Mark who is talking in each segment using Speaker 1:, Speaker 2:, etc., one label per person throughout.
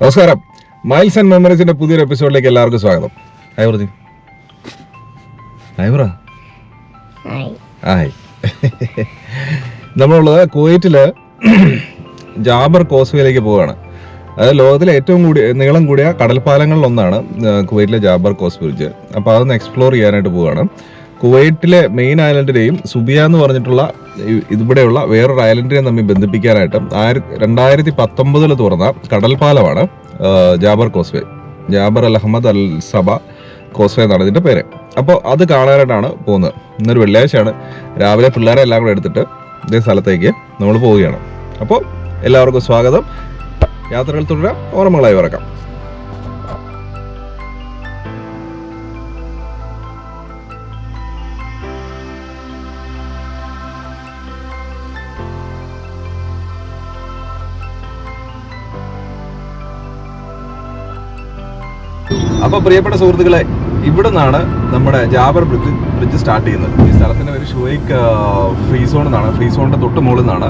Speaker 1: നമസ്കാരം. Miles and മെമ്മറീസിന്റെ പുതിയൊരു എപ്പിസോഡിലേക്ക് എല്ലാവർക്കും സ്വാഗതം. ഹായ് പ്രതി. ഹായ് നമ്മളുള്ളത് കുവൈറ്റിൽ ജാബർ കോസ്വേയിലേക്ക് പോവുകയാണ്. അതായത് ലോകത്തിലെ ഏറ്റവും കൂടിയ നീളം കൂടിയ കടൽപ്പാലങ്ങളിൽ ഒന്നാണ് കുവൈറ്റിലെ ജാബർ കോസ് ബ്രിഡ്ജ്. അപ്പോൾ അതൊന്ന് എക്സ്പ്ലോർ ചെയ്യാനായിട്ട് പോവുകയാണ്. കുവൈറ്റിലെ മെയിൻ ഐലൻഡിനെയും സുബിയ എന്ന് പറഞ്ഞിട്ടുള്ള ഇവിടെയുള്ള വേറൊരു ഐലൻഡിനെ തമ്മിൽ ബന്ധിപ്പിക്കാനായിട്ട് ആയിരത്തി രണ്ടായിരത്തി പത്തൊമ്പതിൽ തുറന്ന കടൽപാലമാണ് Jaber causeway. Jaber Al Ahmad Al Sabah causeway എന്നാണ് ഇതിന്റെ പേര്. അപ്പോൾ അത് കാണാനായിട്ടാണ് പോകുന്നത്. ഇന്നൊരു വെള്ളിയാഴ്ചയാണ്. രാവിലെ പിള്ളേരെ എല്ലാം കൂടെ എടുത്തിട്ട് ഇതേ സ്ഥലത്തേക്ക് നമ്മൾ പോവുകയാണ്. അപ്പോൾ എല്ലാവർക്കും സ്വാഗതം. യാത്രകൾ തുടരാം. ഓർമ്മകളായി വറക്കാം. അപ്പോൾ പ്രിയപ്പെട്ട സുഹൃത്തുക്കളെ ഇവിടെ നിന്നാണ് നമ്മുടെ ജാബർ ബ്രിഡ്ജ് ബ്രിഡ്ജ് സ്റ്റാർട്ട് ചെയ്യുന്നത്. ഈ സ്ഥലത്തിന്റെ പേര് ഷുവൈക്ക് ഫ്രീ സോൺ എന്നാണ്. ഫ്രീ സോണിന്റെ തൊട്ട് മുകളിൽ നിന്നാണ്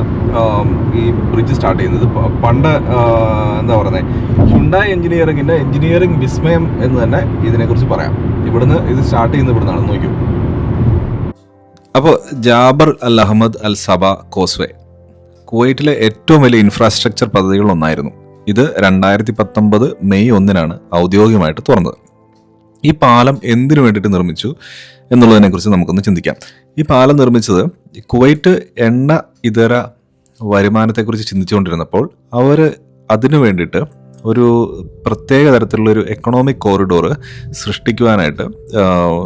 Speaker 1: ഈ ബ്രിഡ്ജ് സ്റ്റാർട്ട് ചെയ്യുന്നത്. പണ്ട് എന്താ പറയുന്നത് ഹുണ്ടായി എഞ്ചിനീയറിംഗിന്റെ എഞ്ചിനീയറിംഗ് വിസ്മയം എന്ന് തന്നെ ഇതിനെക്കുറിച്ച് പറയാം. ഇവിടുന്ന് ഇത് സ്റ്റാർട്ട് ചെയ്യുന്നത് ഇവിടുന്നാണ്. നോക്കൂ. അപ്പോൾ Jaber Al Ahmad Al Sabah causeway. കുവൈറ്റിലെ ഏറ്റവും വലിയ ഇൻഫ്രാസ്ട്രക്ചർ പദ്ധതികളിൽ ഒന്നായിരുന്നു. ഇത് രണ്ടായിരത്തി പത്തൊമ്പത് മെയ് ഒന്നിനാണ് ഔദ്യോഗികമായിട്ട് തുറന്നത്. ഈ പാലം എന്തിനു വേണ്ടിയിട്ട് നിർമ്മിച്ചു എന്നുള്ളതിനെക്കുറിച്ച് നമുക്കൊന്ന് ചിന്തിക്കാം. ഈ പാലം നിർമ്മിച്ചത് കുവൈറ്റ് എണ്ണ ഇതര വരുമാനത്തെക്കുറിച്ച് ചിന്തിച്ചുകൊണ്ടിരുന്നപ്പോൾ അവർ അതിനു വേണ്ടിയിട്ട് ഒരു പ്രത്യേക തരത്തിലുള്ള ഒരു എക്കണോമിക് കോറിഡോർ സൃഷ്ടിക്കുവാനായിട്ട്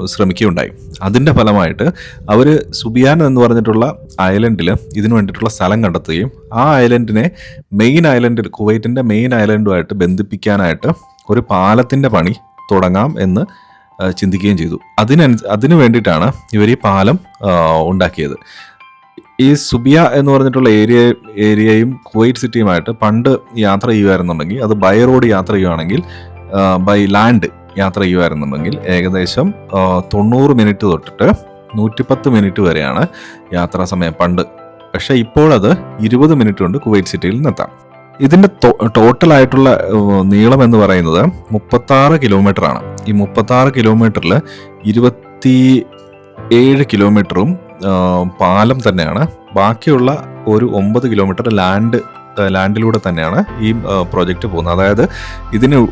Speaker 1: ശ്രമിക്കുകയുണ്ടായി. അതിന്റെ ഫലമായിട്ട് അവർ സുബിയാൻ എന്ന് പറഞ്ഞിട്ടുള്ള ഐലൻഡിൽ ഇതിനു വേണ്ടിയിട്ടുള്ള സ്ഥലം കണ്ടെത്തുകയും ആ ഐലൻഡിനെ മെയിൻ ഐലൻഡ് കുവൈറ്റിന്റെ മെയിൻ ഐലൻഡുമായിട്ട് ബന്ധിപ്പിക്കാനായിട്ട് ഒരു പാലത്തിന്റെ പണി തുടങ്ങാം എന്ന് ചിന്തിക്കുകയും ചെയ്തു. അതിനനു അതിനു വേണ്ടിയിട്ടാണ് ഇവർ ഈ പാലം ഉണ്ടാക്കിയത്. ഈ സുബിയ എന്ന് പറഞ്ഞിട്ടുള്ള ഏരിയ ഏരിയയും കുവൈറ്റ് സിറ്റിയുമായിട്ട് പണ്ട് യാത്ര ചെയ്യുമായിരുന്നുണ്ടെങ്കിൽ അത് ബൈ റോഡ് യാത്ര ചെയ്യുവാണെങ്കിൽ ബൈ ലാൻഡ് യാത്ര ചെയ്യുമായിരുന്നുണ്ടെങ്കിൽ ഏകദേശം തൊണ്ണൂറ് മിനിറ്റ് തൊട്ടിട്ട് നൂറ്റിപ്പത്ത് മിനിറ്റ് വരെയാണ് യാത്രാ സമയം പണ്ട്. പക്ഷേ ഇപ്പോൾ അത് ഇരുപത് മിനിറ്റ് കൊണ്ട് കുവൈറ്റ് സിറ്റിയിൽ നിന്നെത്താം. ഇതിന്റെ ടോട്ടലായിട്ടുള്ള നീളം എന്ന് പറയുന്നത് മുപ്പത്താറ് കിലോമീറ്റർ ആണ് ഈ മുപ്പത്താറ് കിലോമീറ്ററിൽ ഇരുപത്തി ഏഴ് കിലോമീറ്ററും പാലം തന്നെയാണ്. ബാക്കിയുള്ള ഒരു ഒമ്പത് കിലോമീറ്റർ ലാൻഡ് ലാൻഡിലൂടെ തന്നെയാണ് ഈ പ്രോജക്റ്റ് പോകുന്നത്. അതായത് ഇതിന്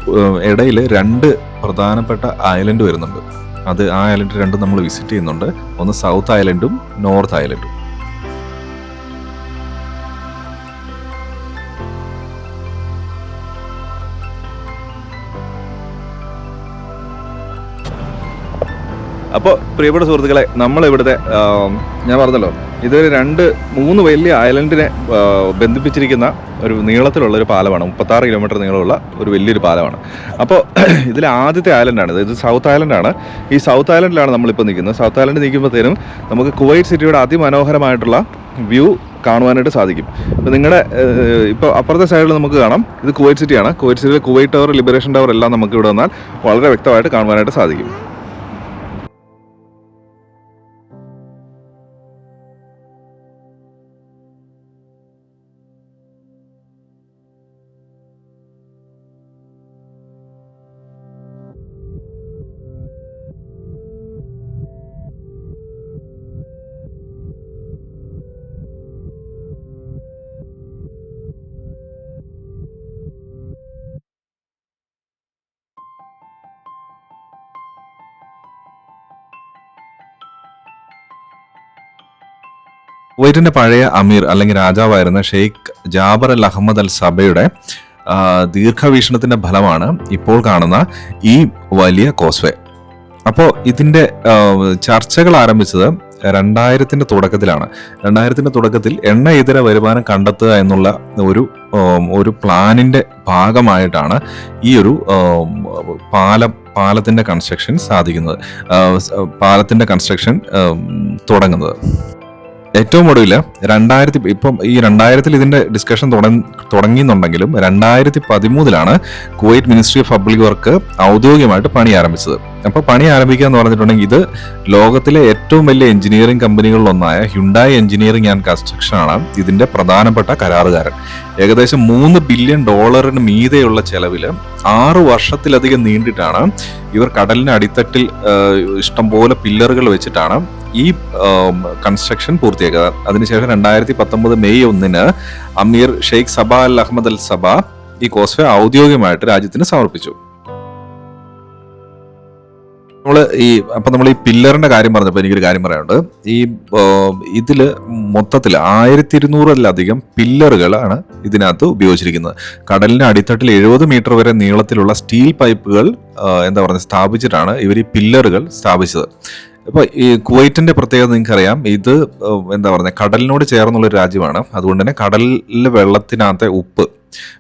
Speaker 1: ഇടയിൽ രണ്ട് പ്രധാനപ്പെട്ട ഐലൻഡ് വരുന്നുണ്ട്. അത് ആ ഐലൻഡ് രണ്ടും നമ്മൾ വിസിറ്റ് ചെയ്യുന്നുണ്ട്. ഒന്ന് സൗത്ത് ഐലൻഡും നോർത്ത് ഐലൻഡും. അപ്പോൾ പ്രിയപ്പെട്ട സുഹൃത്തുക്കളെ നമ്മൾ ഇവിടുത്തെ ഞാൻ പറഞ്ഞല്ലോ ഇതൊരു രണ്ട് മൂന്ന് വലിയ ഐലൻഡിനെ ബന്ധിപ്പിച്ചിരിക്കുന്ന ഒരു നീളത്തിലുള്ള ഒരു പാലമാണ് മുപ്പത്താറ് കിലോമീറ്റർ നീളമുള്ള ഒരു വലിയൊരു പാലമാണ്. അപ്പോൾ ഇതിലെ ആദ്യത്തെ ഐലൻഡാണ് ഇത് സൗത്ത് ഐലൻഡാണ്. ഈ സൗത്ത് ഐലൻഡിലാണ് നമ്മളിപ്പോൾ നിൽക്കുന്നത്. സൗത്ത് ഐലൻഡ് നിൽക്കുമ്പോഴത്തേനും നമുക്ക് കുവൈറ്റ് സിറ്റിയുടെ അതിമനോഹരമായിട്ടുള്ള വ്യൂ കാണുവാനായിട്ട് സാധിക്കും. ഇപ്പോൾ നിങ്ങളുടെ ഇപ്പോൾ അപ്പുറത്തെ സൈഡിൽ നമുക്ക് കാണാം ഇത് കുവൈറ്റ് സിറ്റിയാണ്. കുവൈറ്റ് സിറ്റിയിലെ കുവൈറ്റ് ടവർ ലിബറേഷൻ ടവർ എല്ലാം നമുക്ക് ഇവിടെ വന്നാൽ വളരെ വ്യക്തമായിട്ട് കാണുവാനായിട്ട് സാധിക്കും. കുവൈറ്റിന്റെ പഴയ അമീർ അല്ലെങ്കിൽ രാജാവായിരുന്ന Sheikh Jaber Al Ahmad Al സബയുടെ ദീർഘവീക്ഷണത്തിന്റെ ഫലമാണ് ഇപ്പോൾ കാണുന്ന ഈ വലിയ കോസ്വേ. അപ്പോൾ ഇതിന്റെ ചർച്ചകൾ ആരംഭിച്ചത് രണ്ടായിരത്തിന്റെ തുടക്കത്തിലാണ്. രണ്ടായിരത്തിന്റെ തുടക്കത്തിൽ എണ്ണ ഇതര വരുമാനം കണ്ടെത്തുക എന്നുള്ള ഒരു ഒരു പ്ലാനിന്റെ ഭാഗമായിട്ടാണ് ഈ ഒരു പാലം പാലത്തിന്റെ കൺസ്ട്രക്ഷൻ സാധിക്കുന്നത്. പാലത്തിന്റെ കൺസ്ട്രക്ഷൻ തുടങ്ങുന്നത്. ഏറ്റവും ഒടുവിൽ രണ്ടായിരത്തി ഇപ്പം ഈ രണ്ടായിരത്തിൽ ഇതിന്റെ ഡിസ്കഷൻ തുടങ്ങിയെന്നുണ്ടെങ്കിലും രണ്ടായിരത്തി പതിമൂന്നിലാണ് Kuwait ministry of public work ഔദ്യോഗികമായിട്ട് പണി ആരംഭിച്ചത്.
Speaker 2: അപ്പോൾ പണി ആരംഭിക്കുക എന്ന് പറഞ്ഞിട്ടുണ്ടെങ്കിൽ ഇത് ലോകത്തിലെ ഏറ്റവും വലിയ എഞ്ചിനീയറിംഗ് കമ്പനികളിലൊന്നായ ഹ്യുണ്ടായി എഞ്ചിനീയറിംഗ് ആൻഡ് കൺസ്ട്രക്ഷൻ ആണ് ഇതിന്റെ പ്രധാനപ്പെട്ട കരാറുകാരൻ. ഏകദേശം മൂന്ന് ബില്യൺ ഡോളറിന് മീതെയുള്ള ചെലവിൽ ആറ് വർഷത്തിലധികം നീണ്ടിട്ടാണ് ഇവർ കടലിന് അടിത്തട്ടിൽ ഇഷ്ടംപോലെ പില്ലറുകൾ വെച്ചിട്ടാണ് ഈ കൺസ്ട്രക്ഷൻ പൂർത്തിയാക്കുക. അതിനുശേഷം രണ്ടായിരത്തി പത്തൊമ്പത് മെയ് ഒന്നിന് അമീർ ഷെയ്ഖ് സബ അൽ അഹമ്മദ് അൽ സബ ഈ കോസ്വേ ഔദ്യോഗികമായിട്ട് രാജ്യത്തിന് സമർപ്പിച്ചു. നമ്മൾ ഈ അപ്പൊ നമ്മൾ ഈ പില്ലറിന്റെ കാര്യം പറഞ്ഞപ്പോൾ എനിക്കൊരു കാര്യം പറയാനുണ്ട്. ഈ ഇതിൽ മൊത്തത്തിൽ ആയിരത്തി ഇരുന്നൂറിലധികം പില്ലറുകളാണ് ഇതിനകത്ത് ഉപയോഗിച്ചിരിക്കുന്നത്. കടലിന്റെ അടിത്തട്ടിൽ എഴുപത് മീറ്റർ വരെ നീളത്തിലുള്ള സ്റ്റീൽ പൈപ്പുകൾ എന്താ പറയുക സ്ഥാപിച്ചിട്ടാണ് ഇവർ ഈ പില്ലറുകൾ സ്ഥാപിച്ചത്. ഇപ്പൊ ഈ കുവൈറ്റിന്റെ പ്രത്യേകത നിങ്ങൾക്കറിയാം. ഇത് എന്താ പറയുക കടലിനോട് ചേർന്നുള്ള ഒരു രാജ്യമാണ്. അതുകൊണ്ട് തന്നെ കടലിലെ വെള്ളത്തിനകത്തെ ഉപ്പ്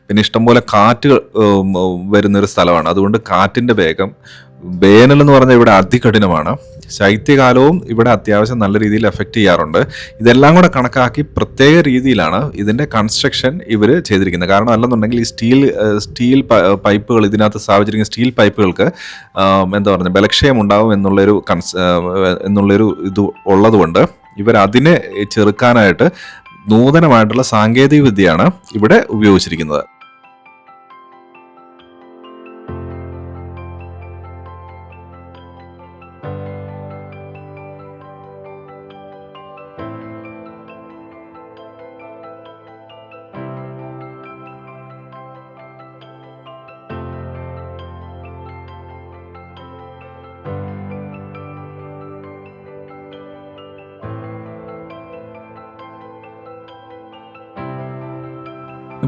Speaker 2: പിന്നെ ഇഷ്ടംപോലെ കാറ്റ് വരുന്ന ഒരു സ്ഥലമാണ്. അതുകൊണ്ട് കാറ്റിന്റെ വേഗം വേനൽ എന്ന് പറഞ്ഞാൽ ഇവിടെ അതികഠിനമാണ്. ശൈത്യകാലവും ഇവിടെ അത്യാവശ്യം നല്ല രീതിയിൽ എഫക്റ്റ് ചെയ്യാറുണ്ട്. ഇതെല്ലാം കൂടെ കണക്കാക്കി പ്രത്യേക രീതിയിലാണ് ഇതിന്റെ കൺസ്ട്രക്ഷൻ ഇവർ ചെയ്തിരിക്കുന്നത്. കാരണം അല്ലെന്നുണ്ടെങ്കിൽ ഈ സ്റ്റീൽ സ്റ്റീൽ പൈപ്പുകൾ ഇതിനകത്ത് സ്ഥാപിച്ചിരിക്കുന്ന സ്റ്റീൽ പൈപ്പുകൾക്ക് എന്താ പറയുക ബലക്ഷയം ഉണ്ടാവും എന്നുള്ളൊരു കൺസ് എന്നുള്ളൊരു ഇത് ഉള്ളതുകൊണ്ട് ഇവർ അതിനെ ചെറുക്കാനായിട്ട് നൂതനമായിട്ടുള്ള സാങ്കേതിക വിദ്യയാണ് ഇവിടെ ഉപയോഗിച്ചിരിക്കുന്നത്.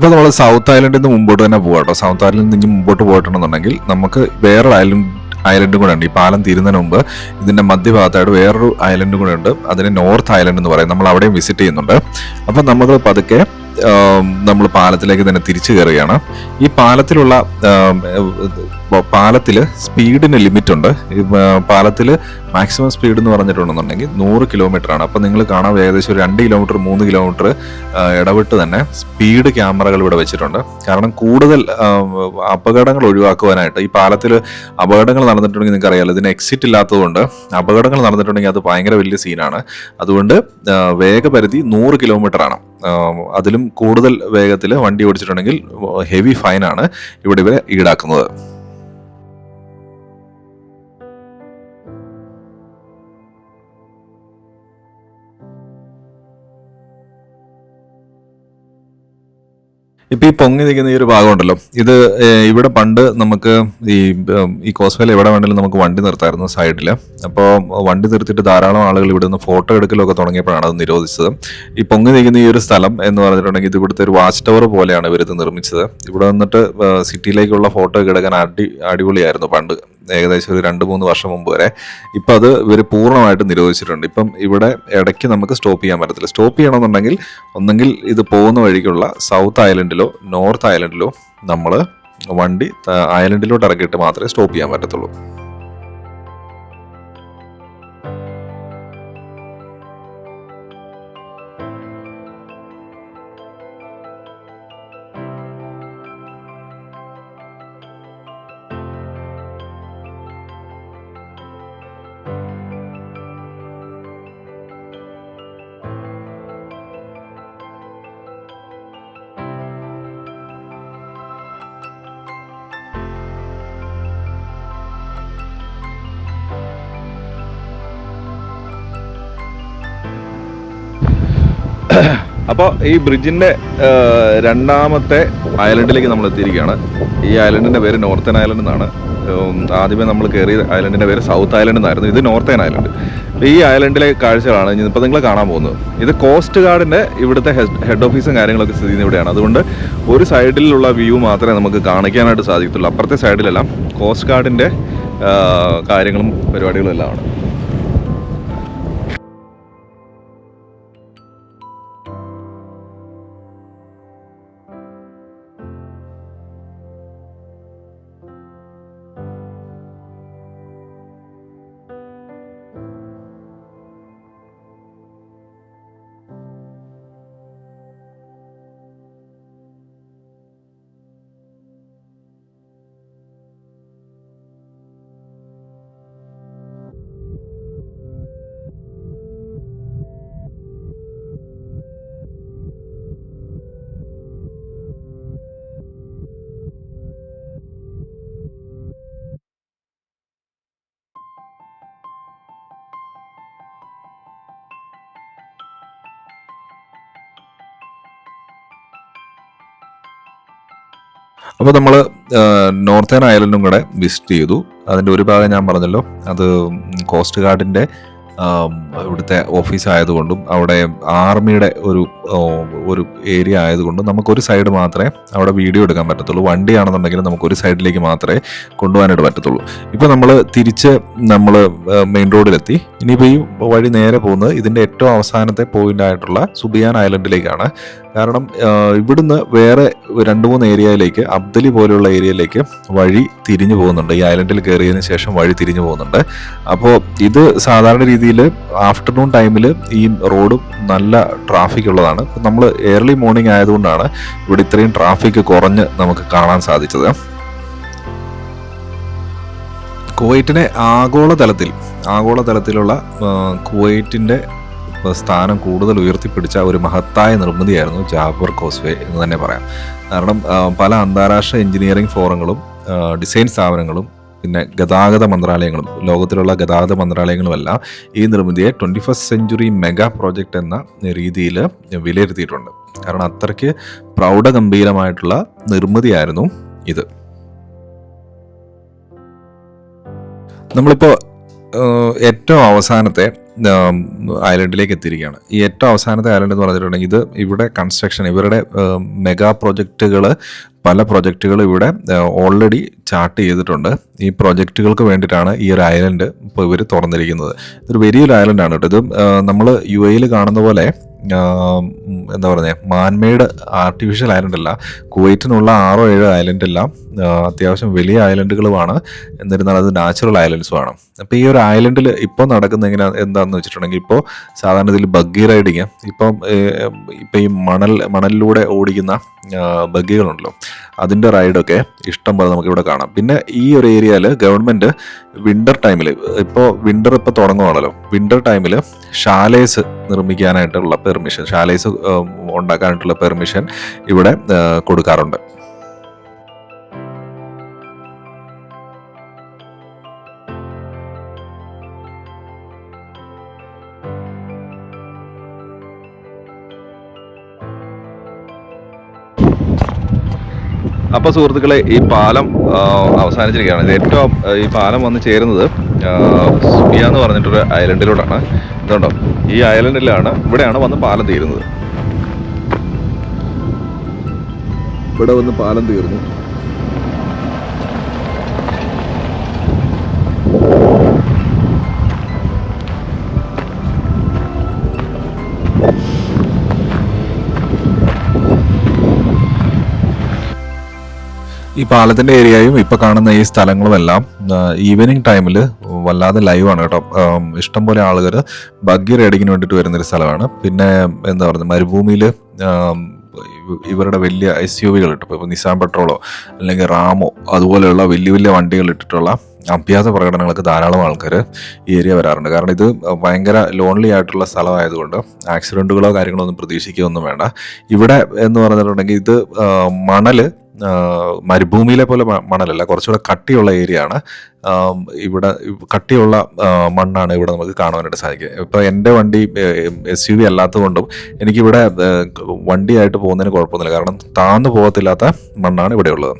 Speaker 2: ഇപ്പൊ നമ്മൾ സൗത്ത് ഐലൻഡിൽ നിന്ന് മുമ്പോട്ട് തന്നെ പോകാട്ടോ സൗത്ത് ഐലൻഡിൽ നിന്ന് മുമ്പോട്ട് പോയിട്ടുണ്ടെന്നുണ്ടെങ്കിൽ നമുക്ക് വേറൊരു ഐലൻഡ് ഐലൻഡും കൂടെ ഉണ്ട്. ഈ പാലം തീരുന്നതിന് മുമ്പ് ഇതിന്റെ മധ്യഭാഗത്തായിട്ട് വേറൊരു ഐലൻഡും കൂടെ ഉണ്ട്. അതിന് നോർത്ത് ഐലൻഡ് എന്ന് പറയും. നമ്മൾ അവിടെയും വിസിറ്റ് ചെയ്യുന്നുണ്ട്. അപ്പോൾ നമുക്ക് പതുക്കെ നമ്മൾ പാലത്തിലേക്ക് തന്നെ തിരിച്ചു കയറുകയാണ്. ഈ പാലത്തിലുള്ള പാലത്തിൽ സ്പീഡിന് ലിമിറ്റ് ഉണ്ട് പാലത്തിൽ മാക്സിമം സ്പീഡ് എന്ന് പറഞ്ഞിട്ടുണ്ടെന്നുണ്ടെങ്കിൽ നൂറ് കിലോമീറ്റർ ആണ് അപ്പം നിങ്ങൾ കാണാം ഏകദേശം ഒരു രണ്ട് കിലോമീറ്റർ മൂന്ന് കിലോമീറ്റർ ഇടവിട്ട് തന്നെ സ്പീഡ് ക്യാമറകൾ ഇവിടെ വെച്ചിട്ടുണ്ട്. കാരണം കൂടുതൽ അപകടങ്ങൾ ഒഴിവാക്കുവാനായിട്ട് ഈ പാലത്തിൽ അപകടങ്ങൾ നടന്നിട്ടുണ്ടെങ്കിൽ നിങ്ങൾക്ക് അറിയാലോ ഇതിന് എക്സിറ്റ് ഇല്ലാത്തതുകൊണ്ട് അപകടങ്ങൾ നടന്നിട്ടുണ്ടെങ്കിൽ അത് ഭയങ്കര വലിയ സീനാണ് അതുകൊണ്ട് വേഗപരിധി നൂറ് കിലോമീറ്റർ ആണ് അതിലും കൂടുതൽ വേഗത്തിൽ വണ്ടി ഓടിച്ചിട്ടുണ്ടെങ്കിൽ ഹെവി ഫൈനാണ് ഇവിടെ ഇവരെ ഈടാക്കുന്നത്. ഇപ്പൊ ഈ പൊങ്ങി നിൽക്കുന്ന ഈ ഒരു ഭാഗമുണ്ടല്ലോ. ഇത് ഇവിടെ പണ്ട് നമുക്ക് ഈ ഈ കോസ്വേൽ എവിടെ വേണമെങ്കിലും നമുക്ക് വണ്ടി നിർത്തായിരുന്നു സൈഡിൽ അപ്പോൾ വണ്ടി നിർത്തിയിട്ട് ധാരാളം ആളുകൾ ഇവിടെ നിന്ന് ഫോട്ടോ എടുക്കലൊക്കെ തുടങ്ങിയപ്പോഴാണ് അത് നിരോധിച്ചത്. ഈ പൊങ്ങി നിൽക്കുന്ന ഈ ഒരു സ്ഥലം എന്ന് പറഞ്ഞിട്ടുണ്ടെങ്കിൽ ഇത് ഇവിടുത്തെ ഒരു വാച്ച് ടവർ പോലെയാണ് ഇവരിത് നിർമ്മിച്ചത്. ഇവിടെ വന്നിട്ട് സിറ്റിയിലേക്കുള്ള ഫോട്ടോ ഒക്കെ എടുക്കാൻ അടി അടിപൊളിയായിരുന്നു പണ്ട്. ഏകദേശം ഒരു രണ്ട് മൂന്ന് വർഷം മുമ്പ് വരെ. ഇപ്പം അത് ഇവർ പൂർണമായിട്ട് നിരോധിച്ചിട്ടുണ്ട്. ഇപ്പം ഇവിടെ ഇടയ്ക്ക് നമുക്ക് സ്റ്റോപ്പ് ചെയ്യാൻ പറ്റത്തില്ല. സ്റ്റോപ്പ് ചെയ്യണമെന്നുണ്ടെങ്കിൽ ഒന്നെങ്കിൽ ഇത് പോകുന്ന വഴിക്കുള്ള സൗത്ത് ഐലൻഡിലോ നോർത്ത് ഐലൻഡിലോ നമ്മൾ വണ്ടി ഐലൻഡിലോട്ട് ഇറക്കിയിട്ട് മാത്രമേ സ്റ്റോപ്പ് ചെയ്യാൻ പറ്റത്തുള്ളൂ.
Speaker 1: അപ്പോൾ ഈ ബ്രിഡ്ജിന്റെ രണ്ടാമത്തെ ഐലൻഡിലേക്ക് നമ്മൾ എത്തിയിരിക്കുകയാണ്. ഈ ഐലൻഡിന്റെ പേര് നോർത്തേൺ ഐലൻഡ് എന്നാണ്. ആദ്യമേ നമ്മൾ കയറിയ ഐലൻഡിന്റെ പേര് സൗത്ത് ഐലൻഡ് എന്നായിരുന്നു. ഇത് നോർത്തേൺ ഐലൻഡ്. ഈ ഐലൻഡിലെ കാഴ്ചകളാണ് ഇപ്പോൾ നിങ്ങൾ കാണാൻ പോകുന്നത്. ഇത് കോസ്റ്റ് ഗാർഡിന്റെ ഇവിടുത്തെ ഹെഡ് ഓഫീസും കാര്യങ്ങളൊക്കെ സ്ഥിതി ചെയ്യുന്ന ഇവിടെയാണ്. അതുകൊണ്ട് ഒരു സൈഡിലുള്ള വ്യൂ മാത്രമേ നമുക്ക് കാണിക്കാനായിട്ട് സാധിക്കത്തുള്ളൂ. അപ്പുറത്തെ സൈഡിലെല്ലാം കോസ്റ്റ് ഗാർഡിന്റെ കാര്യങ്ങളും പരിപാടികളും എല്ലാം ആണ്.
Speaker 2: അപ്പോൾ നമ്മൾ നോർത്തേൺ ഐലൻഡും കൂടെ വിസിറ്റ് ചെയ്തു. അതിന്റെ ഒരു ഭാഗം ഞാൻ പറഞ്ഞല്ലോ. അത് കോസ്റ്റ് ഗാർഡിന്റെ ഇവിടുത്തെ ഓഫീസ് ആയതുകൊണ്ടും അവിടെ ആർമിയുടെ ഒരു ഒരു ഏരിയ ആയതുകൊണ്ടും നമുക്കൊരു സൈഡ് മാത്രമേ അവിടെ വീഡിയോ എടുക്കാൻ പറ്റത്തുള്ളൂ. വണ്ടിയാണെന്നുണ്ടെങ്കിൽ നമുക്ക് ഒരു സൈഡിലേക്ക് മാത്രമേ കൊണ്ടുപോകാനായിട്ട് പറ്റത്തുള്ളൂ. ഇപ്പോൾ നമ്മൾ തിരിച്ച് നമ്മൾ മെയിൻ റോഡിലെത്തി ഇനിയിപ്പോൾ ഈ വഴി നേരെ പോകുന്നത് ഇതിന്റെ ഏറ്റവും അവസാനത്തെ പോയിന്റ് ആയിട്ടുള്ള സുബിയാൻ ഐലൻഡിലേക്കാണ് കാരണം ഇവിടുന്ന് വേറെ രണ്ട് മൂന്ന് ഏരിയയിലേക്ക് അബ്ദലി പോലെയുള്ള ഏരിയയിലേക്ക് വഴി തിരിഞ്ഞു പോകുന്നുണ്ട്. ഈ ഐലൻഡിൽ കയറിയതിന് ശേഷം വഴി തിരിഞ്ഞു പോകുന്നുണ്ട്. അപ്പോൾ ഇത് സാധാരണ രീതിയിൽ ആഫ്റ്റർനൂൺ ടൈമിൽ ഈ റോഡ് നല്ല ട്രാഫിക് ഉള്ളതാണ് നമ്മൾ ഏർലി മോർണിംഗ് ആയതുകൊണ്ടാണ് ഇവിടെ ഇത്രയും ട്രാഫിക് കുറഞ്ഞ് നമുക്ക് കാണാൻ സാധിച്ചത്. കുവൈറ്റിനെ ആഗോളതലത്തിൽ ആഗോളതലത്തിലുള്ള കുവൈറ്റിന്റെ സ്ഥാനം കൂടുതൽ ഉയർത്തിപ്പിടിച്ച ഒരു മഹത്തായ നിർമ്മിതിയായിരുന്നു ജാബർ കോസ്വേ എന്ന് തന്നെ പറയാം. കാരണം പല അന്താരാഷ്ട്ര എഞ്ചിനീയറിംഗ് ഫോറങ്ങളും ഡിസൈൻ സ്ഥാപനങ്ങളും പിന്നെ ഗതാഗത മന്ത്രാലയങ്ങളും ലോകത്തിലുള്ള ഗതാഗത മന്ത്രാലയങ്ങളുമെല്ലാം ഈ നിർമ്മിതിയെ twenty first century mega project എന്ന രീതിയിൽ വിലയിരുത്തിയിട്ടുണ്ട്. കാരണം അത്രയ്ക്ക് പ്രൗഢഗംഭീരമായിട്ടുള്ള നിർമ്മിതിയായിരുന്നു ഇത്. നമ്മളിപ്പോൾ ഏറ്റവും അവസാനത്തെ ഐലൻഡിലേക്ക് എത്തിയിരിക്കുകയാണ്. ഈ ഏറ്റവും അവസാനത്തെ ഐലൻഡ് എന്ന് പറഞ്ഞിട്ടുണ്ടെങ്കിൽ ഇത് ഇവിടെ കൺസ്ട്രക്ഷൻ ഇവരുടെ മെഗാ പ്രൊജക്റ്റുകൾ പല പ്രൊജക്റ്റുകൾ ഇവിടെ ഓൾറെഡി ചാർട്ട് ചെയ്തിട്ടുണ്ട്. ഈ പ്രൊജക്റ്റുകൾക്ക് വേണ്ടിയിട്ടാണ് ഈ ഒരു ഐലൻഡ് ഇപ്പോൾ ഇവർ തുറന്നിരിക്കുന്നത്. ഇതൊരു വലിയൊരു ആണ് കേട്ടോ. ഇത് നമ്മൾ യു എയിൽ കാണുന്ന പോലെ എന്താ പറയുക മാൻമെയ്ഡ് ആർട്ടിഫിഷ്യൽ ഐലൻഡ് അല്ല. കുവൈറ്റിനുള്ള ആറോ ഏഴോ ഐലൻഡ് എല്ലാം അത്യാവശ്യം വലിയ ഐലൻഡുകളുമാണ് എന്നിരുന്നാൽ അത് നാച്ചുറൽ ഐലൻഡ്സുമാണ് അപ്പോൾ ഈ ഒരു ഐലൻഡിൽ ഇപ്പോൾ നടക്കുന്ന എങ്ങനെ എന്താണെന്ന് വെച്ചിട്ടുണ്ടെങ്കിൽ ഇപ്പോൾ സാധാരണ ഇതിൽ ബഗ്ഗി റൈഡിങ് ഇപ്പം ഇപ്പം ഈ മണൽ മണലിലൂടെ ഓടിക്കുന്ന ബഗ്ഗികളുണ്ടല്ലോ അതിന്റെ റൈഡൊക്കെ ഇഷ്ടം പോലെ നമുക്ക് ഇവിടെ കാണാം. പിന്നെ ഈ ഒരു ഏരിയയിൽ ഗവൺമെന്റ് വിന്റർ ടൈമിൽ ഇപ്പോൾ വിന്റർ ഇപ്പോൾ തുടങ്ങുവാണല്ലോ. വിന്റർ ടൈമിൽ ഷാലേസ് നിർമ്മിക്കാനായിട്ടുള്ള പെർമിഷൻ ഷാലേസ് ഉണ്ടാക്കാനായിട്ടുള്ള പെർമിഷൻ ഇവിടെ കൊടുക്കാറുണ്ട്.
Speaker 1: അപ്പോൾ സുഹൃത്തുക്കളെ ഈ പാലം അവസാനിച്ചിരിക്കുകയാണ്. ഇത് ഏറ്റവും ഈ പാലം വന്ന് ചേരുന്നത് സുബിയ എന്ന് പറഞ്ഞിട്ടൊരു ഐലൻഡിലൂടെയാണ് ഇതുണ്ടോ? ഈ ഐലൻഡിലാണ് ഇവിടെയാണ് വന്ന് പാലം തീരുന്നത്. ഇവിടെ വന്ന് പാലം തീർന്നു.
Speaker 2: ഈ പാലത്തിന്റെ ഏരിയയും ഇപ്പൊ കാണുന്ന ഈ സ്ഥലങ്ങളുമെല്ലാം ഈവനിങ് ടൈമിൽ വല്ലാതെ ലൈവാണ് കേട്ടോ. ഇഷ്ടം ഇഷ്ടംപോലെ ആളുകൾ ബഗ്ഗി റൈഡിങ്ങിന് വേണ്ടിയിട്ട് വരുന്നൊരു സ്ഥലമാണ്. പിന്നെ എന്താ പറയുക മരുഭൂമിയിൽ ഇവരുടെ വലിയ എസ് യു വികൾ ഇട്ടു ഇപ്പോൾ നിസാൻ പെട്രോളോ അല്ലെങ്കിൽ റാമോ അതുപോലെയുള്ള വലിയ വലിയ വണ്ടികൾ ഇട്ടിട്ടുള്ള അഭ്യാസ പ്രകടനങ്ങൾക്ക് ധാരാളം ആൾക്കാർ ഈ ഏരിയ വരാറുണ്ട്. കാരണം ഇത് ഭയങ്കര ലോൺലി ആയിട്ടുള്ള സ്ഥലമായതുകൊണ്ട് ആക്സിഡന്റുകളോ കാര്യങ്ങളോ ഒന്നും പ്രതീക്ഷിക്കുകയൊന്നും വേണ്ട. ഇവിടെ എന്ന് പറഞ്ഞിട്ടുണ്ടെങ്കിൽ ഇത് മണൽ മരുഭൂമിയിലെ പോലെ മണലല്ല കുറച്ചുകൂടെ കട്ടിയുള്ള ഏരിയ ആണ് ഇവിടെ കട്ടിയുള്ള മണ്ണാണ് ഇവിടെ നമുക്ക് കാണുവാനായിട്ട് സാധിക്കുക. ഇപ്പോൾ എന്റെ വണ്ടി എസ് യു വി അല്ലാത്തതുകൊണ്ടും എനിക്കിവിടെ വണ്ടിയായിട്ട് പോകുന്നതിന് കുഴപ്പമൊന്നുമില്ല. കാരണം താന്നു പോകത്തില്ലാത്ത മണ്ണാണ് ഇവിടെ ഉള്ളത്.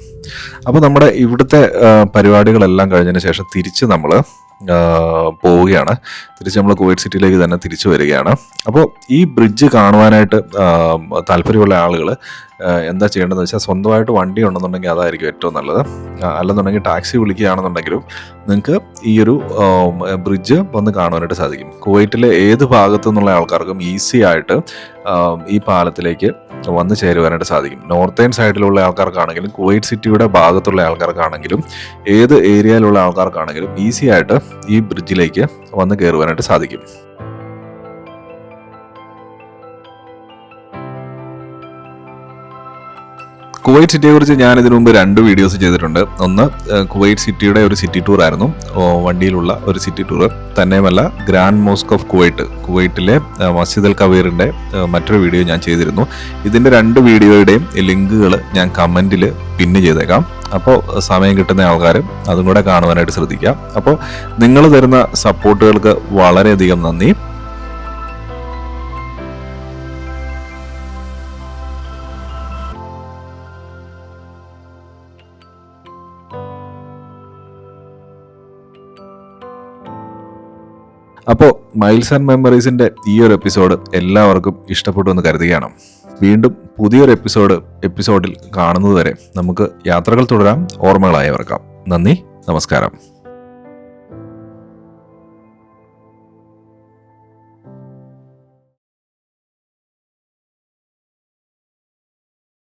Speaker 2: അപ്പോൾ നമ്മുടെ ഇവിടുത്തെ പരിപാടികളെല്ലാം കഴിഞ്ഞതിന് ശേഷം തിരിച്ച് നമ്മൾ പോവുകയാണ്. തിരിച്ച് നമ്മൾ കുവൈറ്റ് സിറ്റിയിലേക്ക് തന്നെ തിരിച്ചു വരികയാണ്. അപ്പോൾ ഈ ബ്രിഡ്ജ് കാണുവാനായിട്ട് താല്പര്യമുള്ള ആളുകൾ എന്താ ചെയ്യേണ്ടതെന്ന് വെച്ചാൽ സ്വന്തമായിട്ട് വണ്ടി ഉണ്ടെന്നുണ്ടെങ്കിൽ അതായിരിക്കും ഏറ്റവും നല്ലത്. അല്ലെന്നുണ്ടെങ്കിൽ ടാക്സി വിളിക്കുകയാണെന്നുണ്ടെങ്കിലും നിങ്ങൾക്ക് ഈ ഒരു ബ്രിഡ്ജ് വന്ന് കാണുവാനായിട്ട് സാധിക്കും. കുവൈറ്റിലെ ഏത് ഭാഗത്തു നിന്നുള്ള ആൾക്കാർക്കും ഈസി ആയിട്ട് ഈ പാലത്തിലേക്ക് വന്ന് ചേരുവാനായിട്ട് സാധിക്കും. നോർത്തേൺ സൈഡിലുള്ള ആൾക്കാർക്കാണെങ്കിലും കുവൈറ്റ് സിറ്റിയുടെ ഭാഗത്തുള്ള ആൾക്കാർക്കാണെങ്കിലും ഏത് ഏരിയയിലുള്ള ആൾക്കാർക്കാണെങ്കിലും ഈസി ആയിട്ട് ഈ ബ്രിഡ്ജിലേക്ക് വന്ന് കയറുവാനായിട്ട് സാധിക്കും. കുവൈറ്റ് സിറ്റിയെ കുറിച്ച് ഞാൻ ഇതിനു മുമ്പ് രണ്ട് വീഡിയോസ് ചെയ്തിട്ടുണ്ട്. ഒന്ന് കുവൈറ്റ് സിറ്റിയുടെ ഒരു സിറ്റി ടൂർ ആയിരുന്നു. വണ്ടിയിലുള്ള ഒരു സിറ്റി ടൂർ തന്നെയുമല്ല ഗ്രാൻഡ് മോസ്ക് ഓഫ് കുവൈറ്റ്. കുവൈറ്റിലെ മസ്ജിദ് അൽ കബീറിന്റെ മറ്റൊരു വീഡിയോ ഞാൻ ചെയ്തിരുന്നു. ഇതിന്റെ രണ്ട് വീഡിയോയുടെയും ലിങ്കുകൾ ഞാൻ കമന്റിൽ പിന്ന് ചെയ്തേക്കാം. അപ്പോൾ സമയം കിട്ടുന്ന ആൾക്കാർ അതും കൂടെ കാണുവാനായിട്ട് ശ്രദ്ധിക്കാം അപ്പോൾ നിങ്ങൾ തരുന്ന സപ്പോർട്ടുകൾക്ക് വളരെയധികം നന്ദി. അപ്പോൾ മൈൽസ് ആൻഡ് മെമ്മറീസിന്റെ ഈ ഒരു എപ്പിസോഡ് എല്ലാവർക്കും ഇഷ്ടപ്പെട്ടു എന്ന് കരുതുകയാണ്. വീണ്ടും പുതിയൊരു എപ്പിസോഡ് എപ്പിസോഡിൽ കാണുന്നതുവരെ നമുക്ക് യാത്രകൾ തുടരാം ഓർമ്മകളായവർക്കാം നന്ദി നമസ്കാരം.